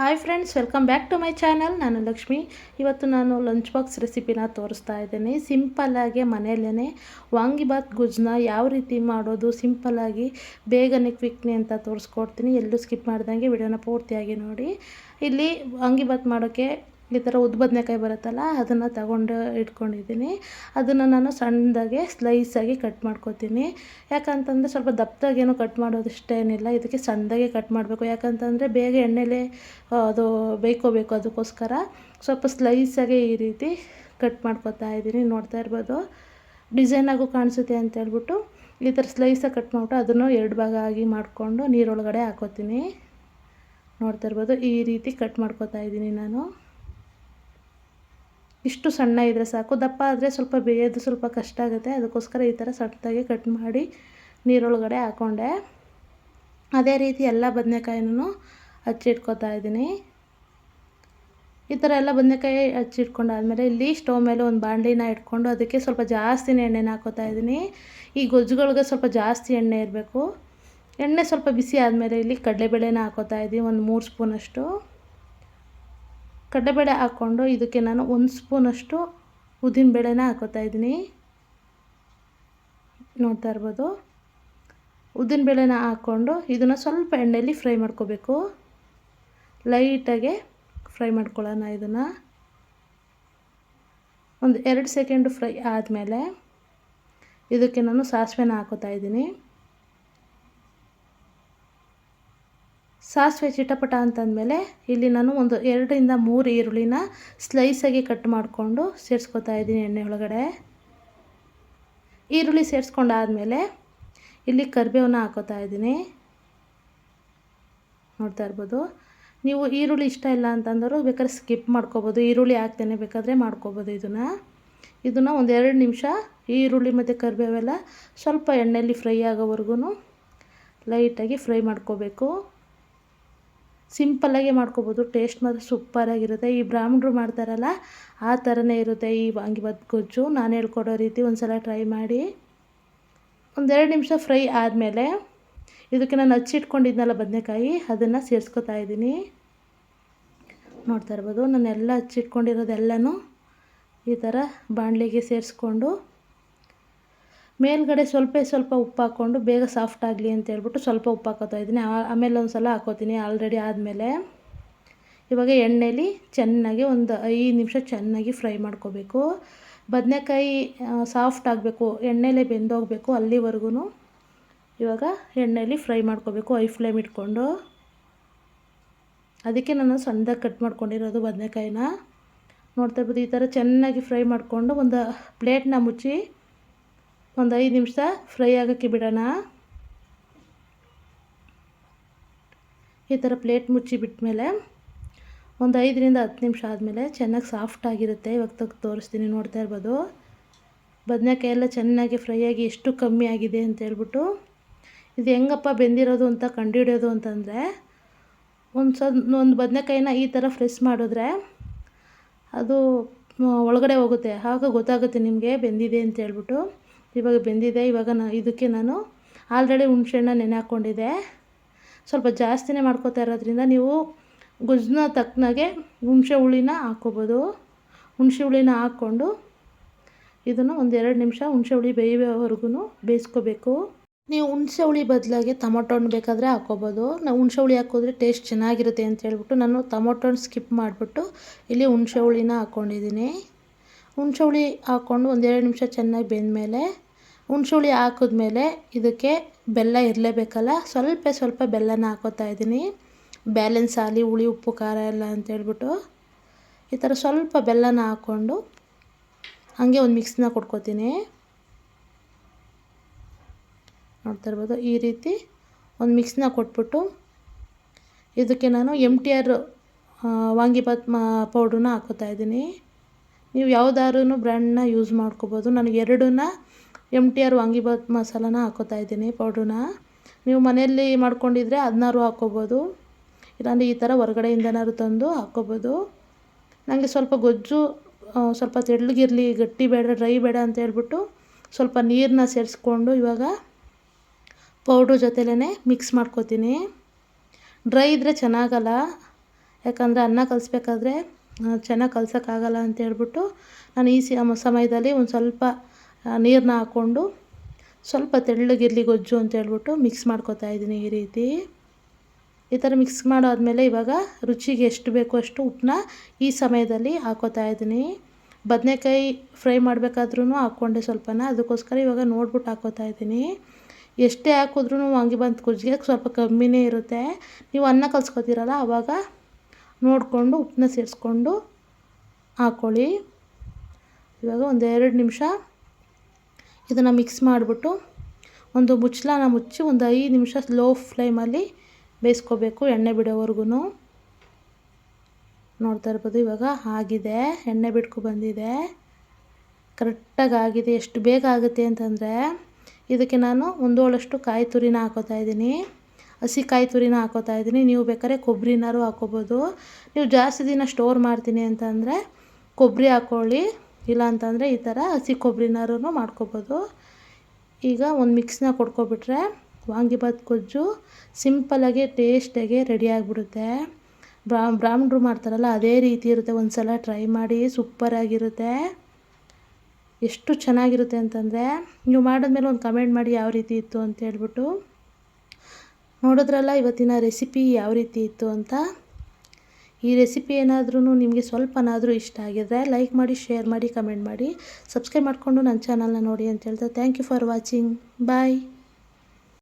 Hi friends welcome back to my channel ನಾನು ಲಕ್ಷ್ಮಿ. ಇವತ್ತು ನಾನು ಲಂಚ್ ಬಾಕ್ಸ್ ರೆಸಿಪಿನ ತೋರಿಸ್ತಾ ಇದ್ದೀನಿ. ಸಿಂಪಲ್ಲಾಗಿ ಮನೆಯಲ್ಲೇ ವಾಂಗಿಬಾತ್ ಗುಜ್ನ ಯಾವ ರೀತಿ ಮಾಡೋದು ಸಿಂಪಲ್ಲಾಗಿ ಬೇಗನೆ ಕ್ವಿಕ್ನೆ ಅಂತ ತೋರಿಸ್ಕೊಡ್ತೀನಿ. ಎಲ್ಲೂ ಸ್ಕಿಪ್ ಮಾಡ್ದಂಗೆ ವಿಡಿಯೋನ ಪೂರ್ತಿಯಾಗಿ ನೋಡಿ. ಇಲ್ಲಿ ವಾಂಗಿಬಾತ್ ಮಾಡೋಕ್ಕೆ ಈ ಥರ ಉದ್ದು ಬದನೆಕಾಯಿ ಬರುತ್ತಲ್ಲ, ಅದನ್ನು ತಗೊಂಡು ಇಟ್ಕೊಂಡಿದ್ದೀನಿ. ಅದನ್ನು ನಾನು ಸಣ್ಣದಾಗೆ ಸ್ಲೈಸಾಗಿ ಕಟ್ ಮಾಡ್ಕೊತೀನಿ. ಯಾಕಂತಂದರೆ ಸ್ವಲ್ಪ ದಪ್ಪದಾಗೇನು ಕಟ್ ಮಾಡೋದು ಏನಿಲ್ಲ ಇದಕ್ಕೆ ಸಣ್ಣದಾಗಿ ಕಟ್ ಮಾಡಬೇಕು. ಯಾಕಂತಂದರೆ ಬೇಗ ಎಣ್ಣೆಲೆ ಅದು ಬೇಯ್ಕೋಬೇಕು ಅದಕ್ಕೋಸ್ಕರ. ಸ್ವಲ್ಪ ಸ್ಲೈಸಾಗೆ ಈ ರೀತಿ ಕಟ್ ಮಾಡ್ಕೊತಾ ಇದ್ದೀನಿ, ನೋಡ್ತಾ ಇರ್ಬೋದು. ಡಿಸೈನಾಗೂ ಕಾಣಿಸುತ್ತೆ ಅಂತ ಹೇಳ್ಬಿಟ್ಟು ಈ ಥರ ಸ್ಲೈಸಾಗಿ ಕಟ್ ಮಾಡಿಬಿಟ್ಟು ಅದನ್ನು ಎರಡು ಭಾಗ ಆಗಿ ಮಾಡಿಕೊಂಡು ನೀರೊಳಗಡೆ ಹಾಕೋತೀನಿ. ನೋಡ್ತಾ ಇರ್ಬೋದು, ಈ ರೀತಿ ಕಟ್ ಮಾಡ್ಕೊತಾ ಇದ್ದೀನಿ ನಾನು. ಇಷ್ಟು ಸಣ್ಣ ಇದ್ದರೆ ಸಾಕು. ದಪ್ಪ ಆದರೆ ಸ್ವಲ್ಪ ಬೇಯೋದು ಸ್ವಲ್ಪ ಕಷ್ಟ ಆಗುತ್ತೆ. ಅದಕ್ಕೋಸ್ಕರ ಈ ಥರ ಸಣ್ಣದಾಗಿ ಕಟ್ ಮಾಡಿ ನೀರೊಳಗಡೆ ಹಾಕ್ಕೊಂಡೆ ಅದೇ ರೀತಿ ಎಲ್ಲ ಬದನೆಕಾಯಿನೂ ಹಚ್ಚಿಟ್ಕೊತಾ ಇದ್ದೀನಿ. ಈ ಥರ ಎಲ್ಲ ಬದನೆಕಾಯಿ ಹಚ್ಚಿಟ್ಕೊಂಡಾದ್ಮೇಲೆ ಇಲ್ಲಿ ಸ್ಟವ್ ಮೇಲೆ ಒಂದು ಬಾಂಡ್ಲಿನ ಇಟ್ಕೊಂಡು ಅದಕ್ಕೆ ಸ್ವಲ್ಪ ಜಾಸ್ತಿನೇ ಎಣ್ಣೆನ ಹಾಕೋತಾ ಇದ್ದೀನಿ. ಈ ಗೊಜ್ಜುಗಳಿಗೆ ಸ್ವಲ್ಪ ಜಾಸ್ತಿ ಎಣ್ಣೆ ಇರಬೇಕು. ಎಣ್ಣೆ ಸ್ವಲ್ಪ ಬಿಸಿ ಆದಮೇಲೆ ಇಲ್ಲಿ ಕಡಲೆಬೇಳೆನ ಹಾಕೋತಾ ಇದ್ದೀನಿ. ಒಂದು ಮೂರು ಸ್ಪೂನಷ್ಟು. ಕಡಲೆಬೇಳೆ ಹಾಕ್ಕೊಂಡು ಇದಕ್ಕೆ ನಾನು ಒಂದು ಸ್ಪೂನಷ್ಟು ಉದ್ದಿನಬೇಳೆನ ಹಾಕೋತಾ ಇದ್ದೀನಿ. ನೋಡ್ತಾ ಇರ್ಬೋದು. ಉದ್ದಿನಬೇಳೆನ ಹಾಕ್ಕೊಂಡು ಇದನ್ನು ಸ್ವಲ್ಪ ಎಣ್ಣೆಯಲ್ಲಿ ಫ್ರೈ ಮಾಡ್ಕೋಬೇಕು. ಲೈಟಾಗೆ ಫ್ರೈ ಮಾಡ್ಕೊಳ್ಳೋಣ ಇದನ್ನು. ಒಂದು ಎರಡು ಸೆಕೆಂಡು ಫ್ರೈ ಆದಮೇಲೆ ಇದಕ್ಕೆ ನಾನು ಸಾಸಿವೆನ ಹಾಕೋತಾ ಇದ್ದೀನಿ. ಸಾಸಿವೆ ಚಿಟಪಟ ಅಂತಂದಮೇಲೆ ಇಲ್ಲಿ ನಾನು ಒಂದು ಎರಡರಿಂದ ಮೂರು ಈರುಳ್ಳಿನ ಸ್ಲೈಸಾಗಿ ಕಟ್ ಮಾಡಿಕೊಂಡು ಸೇರಿಸ್ಕೊತಾ ಇದ್ದೀನಿ ಎಣ್ಣೆ ಒಳಗಡೆ. ಈರುಳ್ಳಿ ಸೇರಿಸ್ಕೊಂಡಾದಮೇಲೆ ಇಲ್ಲಿ ಕರಿಬೇವನ್ನ ಹಾಕೋತಾ ಇದ್ದೀನಿ. ನೋಡ್ತಾ ಇರ್ಬೋದು. ನೀವು ಈರುಳ್ಳಿ ಇಷ್ಟ ಇಲ್ಲ ಅಂತಂದರು ಬೇಕಾದ್ರೆ ಸ್ಕಿಪ್ ಮಾಡ್ಕೋಬೋದು. ಈರುಳ್ಳಿ ಹಾಕ್ತೇನೆ ಬೇಕಾದರೆ ಮಾಡ್ಕೋಬೋದು ಇದನ್ನು. ಇದನ್ನು ಒಂದು ಎರಡು ನಿಮಿಷ ಈರುಳ್ಳಿ ಮತ್ತು ಕರಿಬೇವೆಲ್ಲ ಸ್ವಲ್ಪ ಎಣ್ಣೆಯಲ್ಲಿ ಫ್ರೈ ಆಗೋವರೆಗೂ ಲೈಟಾಗಿ ಫ್ರೈ ಮಾಡ್ಕೋಬೇಕು. ಸಿಂಪಲ್ಲಾಗಿ ಮಾಡ್ಕೋಬೋದು. ಟೇಸ್ಟ್ ಮಾತ್ರ ಸೂಪರಾಗಿರುತ್ತೆ ಈ ಬ್ರಾಹ್ಮಣರು ಮಾಡ್ತಾರಲ್ಲ, ಆ ಥರನೇ ಇರುತ್ತೆ ಈ ವಾಂಗಿಬಾತ್ ಗೊಜ್ಜು. ನಾನು ಹೇಳ್ಕೊಡೋ ರೀತಿ ಒಂದು ಸಲ ಟ್ರೈ ಮಾಡಿ. ಒಂದೆರಡು ನಿಮಿಷ ಫ್ರೈ ಆದಮೇಲೆ ಇದಕ್ಕೆ ನಾನು ಹಚ್ಚಿಟ್ಕೊಂಡಿದ್ನಲ್ಲ ಬದನೆಕಾಯಿ, ಅದನ್ನು ಸೇರಿಸ್ಕೊತಾ ಇದ್ದೀನಿ. ನೋಡ್ತಾ ಇರ್ಬೋದು, ನಾನೆಲ್ಲ ಹಚ್ಚಿಟ್ಕೊಂಡಿರೋದೆಲ್ಲನೂ ಈ ಥರ ಬಾಣಲೆಗೆ ಸೇರಿಸ್ಕೊಂಡು ಮೇಲ್ಗಡೆ ಸ್ವಲ್ಪ ಸ್ವಲ್ಪ ಉಪ್ಪು ಹಾಕ್ಕೊಂಡು ಬೇಗ ಸಾಫ್ಟ್ ಆಗಲಿ ಅಂತ ಹೇಳ್ಬಿಟ್ಟು ಸ್ವಲ್ಪ ಉಪ್ಪು ಹಾಕೋತಾ ಇದ್ದೀನಿ. ಆಮೇಲೆ ಒಂದು ಸಲ ಹಾಕೋತೀನಿ ಆಲ್ರೆಡಿ ಆದಮೇಲೆ. ಇವಾಗ ಎಣ್ಣೆಲಿ ಚೆನ್ನಾಗಿ ಒಂದು ಐದು ನಿಮಿಷ ಚೆನ್ನಾಗಿ ಫ್ರೈ ಮಾಡ್ಕೋಬೇಕು. ಬದನೆಕಾಯಿ ಸಾಫ್ಟ್ ಆಗಬೇಕು, ಎಣ್ಣೆಲೆ ಬೆಂದೋಗಬೇಕು ಅಲ್ಲಿವರೆಗೂ ಇವಾಗ ಎಣ್ಣೆಲಿ ಫ್ರೈ ಮಾಡ್ಕೋಬೇಕು, ಐ ಫ್ಲೇಮ್ ಇಟ್ಕೊಂಡು. ಅದಕ್ಕೆ ನಾನು ಸಣ್ಣದಾಗಿ ಕಟ್ ಮಾಡ್ಕೊಂಡಿರೋದು ಬದನೆಕಾಯಿನ. ನೋಡ್ತಾ ಇರ್ಬೋದು ಈ ಥರ ಚೆನ್ನಾಗಿ ಫ್ರೈ ಮಾಡಿಕೊಂಡು ಒಂದು ಪ್ಲೇಟ್ನ ಮುಚ್ಚಿ ಒಂದು ಐದು ನಿಮಿಷ ಫ್ರೈ ಆಗೋಕ್ಕೆ ಬಿಡೋಣ. ಈ ಥರ ಪ್ಲೇಟ್ ಮುಚ್ಚಿ ಬಿಟ್ಮೇಲೆ ಒಂದು ಐದರಿಂದ ಹತ್ತು ನಿಮಿಷ ಆದಮೇಲೆ ಚೆನ್ನಾಗಿ ಸಾಫ್ಟ್ ಆಗಿರುತ್ತೆ. ಇವಾಗ ತೆಗ್ದು ತೋರಿಸ್ತೀನಿ, ನೋಡ್ತಾ ಇರ್ಬೋದು. ಬದನೆಕಾಯಿ ಎಲ್ಲ ಚೆನ್ನಾಗಿ ಫ್ರೈ ಆಗಿ ಎಷ್ಟು ಕಮ್ಮಿ ಆಗಿದೆ ಅಂತ ಹೇಳ್ಬಿಟ್ಟು. ಇದು ಹೆಂಗಪ್ಪ ಬೆಂದಿರೋದು ಅಂತ ಕಂಡುಹಿಡಿಯೋದು ಅಂತಂದರೆ, ಒಂದು ಸನ್ ಒಂದು ಬದನೆಕಾಯಿನ ಈ ಥರ ಫ್ರೆಶ್ ಮಾಡಿದ್ರೆ ಅದು, ಒಳಗಡೆ ಹೋಗುತ್ತೆ. ಆಗ ಗೊತ್ತಾಗುತ್ತೆ ನಿಮಗೆ ಬೆಂದಿದೆ ಅಂತ ಹೇಳ್ಬಿಟ್ಟು. ಇವಾಗ ಬೆಂದಿದೆ, ಇವಾಗ ನಾ, ಇದಕ್ಕೆ ನಾನು ಆಲ್ರೆಡಿ ಹುಣ್ಸೆಹಣ್ಣ ನೆನೆ ಹಾಕ್ಕೊಂಡಿದ್ದೆ ಸ್ವಲ್ಪ ಜಾಸ್ತಿನೇ ಮಾಡ್ಕೋತಾ ಇರೋದ್ರಿಂದ ನೀವು ಗುಜ್ನ ತಕ್ಕನಾಗೆ ಹುಣಸೆ ಹುಳಿನ ಹಾಕ್ಕೋಬೋದು. ಹುಣಸೆ ಹುಳಿನ ಹಾಕ್ಕೊಂಡು ಇದನ್ನು ಒಂದು ಎರಡು ನಿಮಿಷ ಹುಣಸೆ ಹುಳಿ ಬೇಯುವವರೆಗೂ ಬೇಯಿಸ್ಕೋಬೇಕು. ನೀವು ಹುಣಸೆ ಹುಳಿ ಬದಲಾಗಿ ಟೊಮೊಟೊ ಹಣ್ಣು ಬೇಕಾದರೆ ಹಾಕ್ಕೋಬೋದು. ನಾವು ಹುಣಸೆ ಹುಳಿ ಹಾಕೋದ್ರೆ ಟೇಸ್ಟ್ ಚೆನ್ನಾಗಿರುತ್ತೆ ಅಂತ ಹೇಳ್ಬಿಟ್ಟು ನಾನು ಟೊಮೊಟೊ ಹಣ್ಣು ಸ್ಕಿಪ್ ಮಾಡಿಬಿಟ್ಟು ಇಲ್ಲಿ ಹುಣಸೆ ಹುಳಿನ ಹಾಕ್ಕೊಂಡಿದ್ದೀನಿ. ಹುಣ್ಸೆ ಹುಳಿ ಹಾಕ್ಕೊಂಡು ಒಂದೆರಡು ನಿಮಿಷ ಚೆನ್ನಾಗಿ ಬೆಂದಮೇಲೆ ಹುಣ್ಸೆ ಹುಳಿ ಹಾಕಿದ್ಮೇಲೆ ಇದಕ್ಕೆ ಬೆಲ್ಲ ಇರಲೇಬೇಕಲ್ಲ, ಸ್ವಲ್ಪ ಸ್ವಲ್ಪ ಬೆಲ್ಲನ ಹಾಕೋತಾ ಇದ್ದೀನಿ. ಬ್ಯಾಲೆನ್ಸ್ ಆಗಲಿ, ಹುಳಿ, ಉಪ್ಪು, ಖಾರ ಎಲ್ಲ ಅಂತೇಳ್ಬಿಟ್ಟು ಈ ಥರ ಸ್ವಲ್ಪ ಬೆಲ್ಲನ ಹಾಕ್ಕೊಂಡು ಹಾಗೆ ಒಂದು ಮಿಕ್ಸ್ನ ಕೊಟ್ಕೋತೀನಿ ನೋಡ್ತಾ ಇರ್ಬೋದು, ಈ ರೀತಿ ಒಂದು ಮಿಕ್ಸ್ನ ಕೊಟ್ಬಿಟ್ಟು ಇದಕ್ಕೆ ನಾನು ಎಂ ಟಿ ಆರ್ ವಾಂಗಿಭಾತ್ ಮಾ ಪೌಡ್ರನ್ನ ಹಾಕೋತಾ ಇದ್ದೀನಿ. ನೀವು ಯಾವುದಾದ್ರೂ ಬ್ರ್ಯಾಂಡ್ನ ಯೂಸ್ ಮಾಡ್ಕೋಬೋದು. ನನಗೆ ಎರಡನ್ನ ಎಂ ಟಿ ಆರ್ ವಾಂಗಿಬಾತ್ ಮಸಾಲಾನ ಹಾಕೋತಾ ಇದ್ದೀನಿ ಪೌಡ್ರನ್ನ ನೀವು ಮನೆಯಲ್ಲಿ ಮಾಡ್ಕೊಂಡಿದ್ರೆ ಅದನ್ನಾರು ಹಾಕ್ಕೋಬೋದು ಇಲ್ಲಾಂದರೆ ಈ ಥರ ಹೊರಗಡೆಯಿಂದನಾದ್ರು ತಂದು ಹಾಕ್ಕೋಬೋದು ನನಗೆ ಸ್ವಲ್ಪ ಗೊಜ್ಜು ಸ್ವಲ್ಪ ತೆಳ್ಳಗಿರಲಿ, ಗಟ್ಟಿ ಬೇಡ ಡ್ರೈ ಬೇಡ ಅಂತ ಹೇಳ್ಬಿಟ್ಟು ಸ್ವಲ್ಪ ನೀರನ್ನ ಸೇರಿಸ್ಕೊಂಡು ಇವಾಗ ಪೌಡ್ರ್ ಜೊತೆಲೇ ಮಿಕ್ಸ್ ಮಾಡ್ಕೋತೀನಿ. ಡ್ರೈ ಇದ್ದರೆ ಚೆನ್ನಾಗಲ್ಲ. ಯಾಕಂದರೆ ಅನ್ನ ಕಲಿಸ್ಬೇಕಾದ್ರೆ ಚೆನ್ನಾಗಿ ಕಲ್ಸೋಕ್ಕಾಗಲ್ಲ ಅಂತ ಹೇಳ್ಬಿಟ್ಟು ನಾನು ಈ ಸಮಯದಲ್ಲಿ ಒಂದು ಸ್ವಲ್ಪ ನೀರನ್ನ ಹಾಕ್ಕೊಂಡು ಸ್ವಲ್ಪ ತೆಳ್ಳಗಿರಲಿ ಗೊಜ್ಜು ಅಂತ ಹೇಳ್ಬಿಟ್ಟು ಮಿಕ್ಸ್ ಮಾಡ್ಕೊತಾ ಇದ್ದೀನಿ ಈ ರೀತಿ. ಈ ಥರ ಮಿಕ್ಸ್ ಮಾಡಾದಮೇಲೆ ಇವಾಗ ರುಚಿಗೆ ಎಷ್ಟು ಬೇಕೋ ಅಷ್ಟು ಉಪ್ಪನ್ನ ಈ ಸಮಯದಲ್ಲಿ ಹಾಕೋತಾ ಇದ್ದೀನಿ. ಬದನೆಕಾಯಿ ಫ್ರೈ ಮಾಡಬೇಕಾದ್ರೂ ಹಾಕ್ಕೊಂಡೆ ಸ್ವಲ್ಪನ, ಅದಕ್ಕೋಸ್ಕರ ಇವಾಗ ನೋಡ್ಬಿಟ್ಟು ಹಾಕೋತಾ ಇದ್ದೀನಿ. ಎಷ್ಟೇ ಹಾಕಿದ್ರೂ ವಾಂಗಿ ಬಂದು ಕುಜ್ಜಿಗೆ ಸ್ವಲ್ಪ ಕಮ್ಮಿನೇ ಇರುತ್ತೆ. ನೀವು ಅನ್ನ ಕಲ್ಸ್ಕೊತೀರಲ್ಲ ಆವಾಗ ನೋಡಿಕೊಂಡು ಉಪ್ಪನ್ನ ಸೇರಿಸ್ಕೊಂಡು ಹಾಕ್ಕೊಳ್ಳಿ ಇವಾಗ ಒಂದು ಎರಡು ನಿಮಿಷ ಇದನ್ನು ಮಿಕ್ಸ್ ಮಾಡಿಬಿಟ್ಟು ಒಂದು ಮುಚ್ಚಳನ ಮುಚ್ಚಿ ಒಂದು ಐದು ನಿಮಿಷ ಸ್ಲೋ ಫ್ಲೇಮಲ್ಲಿ ಬೇಯಿಸ್ಕೋಬೇಕು ಎಣ್ಣೆ ಬಿಡೋವರೆಗೂ ನೋಡ್ತಾ ಇರ್ಬೋದು ಇವಾಗ ಆಗಿದೆ, ಎಣ್ಣೆ ಬಿಟ್ಕೊ ಬಂದಿದೆ. ಕರೆಕ್ಟಾಗಿ ಆಗಿದೆ, ಎಷ್ಟು ಬೇಗ ಆಗುತ್ತೆ ಅಂತಂದರೆ ಇದಕ್ಕೆ ನಾನು ಒಂದೋಳಷ್ಟು ಕಾಯಿ ತುರಿನ ಹಾಕೋತಾ ಇದ್ದೀನಿ. ಹಸಿ ಕಾಯಿ ತುರಿನ ಹಾಕೋತಾ ಇದ್ದೀನಿ. ನೀವು ಬೇಕಾದ್ರೆ ಕೊಬ್ಬರಿನಾರು ಹಾಕೋಬೋದು. ನೀವು ಜಾಸ್ತಿ ದಿನ ಸ್ಟೋರ್ ಮಾಡ್ತೀನಿ ಅಂತಂದರೆ ಕೊಬ್ಬರಿ ಹಾಕ್ಕೊಳ್ಳಿ ಇಲ್ಲ ಅಂತಂದರೆ ಈ ಥರ ಹಸಿ ಕೊಬ್ಬರಿನಾರು ಮಾಡ್ಕೋಬೋದು. ಈಗ ಒಂದು ಮಿಕ್ಸ್ನ ಕೊಡ್ಕೊಬಿಟ್ರೆ ವಾಂಗಿಬಾತ್ ಗೊಜ್ಜು ಸಿಂಪಲಾಗಿ ಟೇಸ್ಟಾಗಿ ರೆಡಿ ಆಗಿಬಿಡುತ್ತೆ. ಬ್ರಾ, ಬ್ರಾಹ್ಮಣರು ಮಾಡ್ತಾರಲ್ಲ, ಅದೇ ರೀತಿ ಇರುತ್ತೆ. ಒಂದು ಸಲ ಟ್ರೈ ಮಾಡಿ ಸೂಪರಾಗಿರುತ್ತೆ ಎಷ್ಟು ಚೆನ್ನಾಗಿರುತ್ತೆ ಅಂತಂದರೆ, ನೀವು ಮಾಡಿದ್ಮೇಲೆ ಒಂದು ಕಮೆಂಟ್ ಮಾಡಿ ಯಾವ ರೀತಿ ಇತ್ತು ಅಂತ ಹೇಳ್ಬಿಟ್ಟು. ನೋಡಿದ್ರಲ್ಲ ಇವತ್ತಿನ ರೆಸಿಪಿ ಯಾವ ರೀತಿ ಇತ್ತು ಅಂತ? ಈ ರೆಸಿಪಿ ಏನಾದ್ರೂ ನಿಮಗೆ ಸ್ವಲ್ಪನಾದರೂ ಇಷ್ಟ ಆಗಿದ್ರೆ ಲೈಕ್ ಮಾಡಿ, ಶೇರ್ ಮಾಡಿ, ಕಮೆಂಟ್ ಮಾಡಿ, ಸಬ್ಸ್ಕ್ರೈಬ್ ಮಾಡಿಕೊಂಡು ನನ್ನ ಚಾನಲ್ನ ನೋಡಿ ಅಂತ ಹೇಳ್ತಾ thank you for watching bye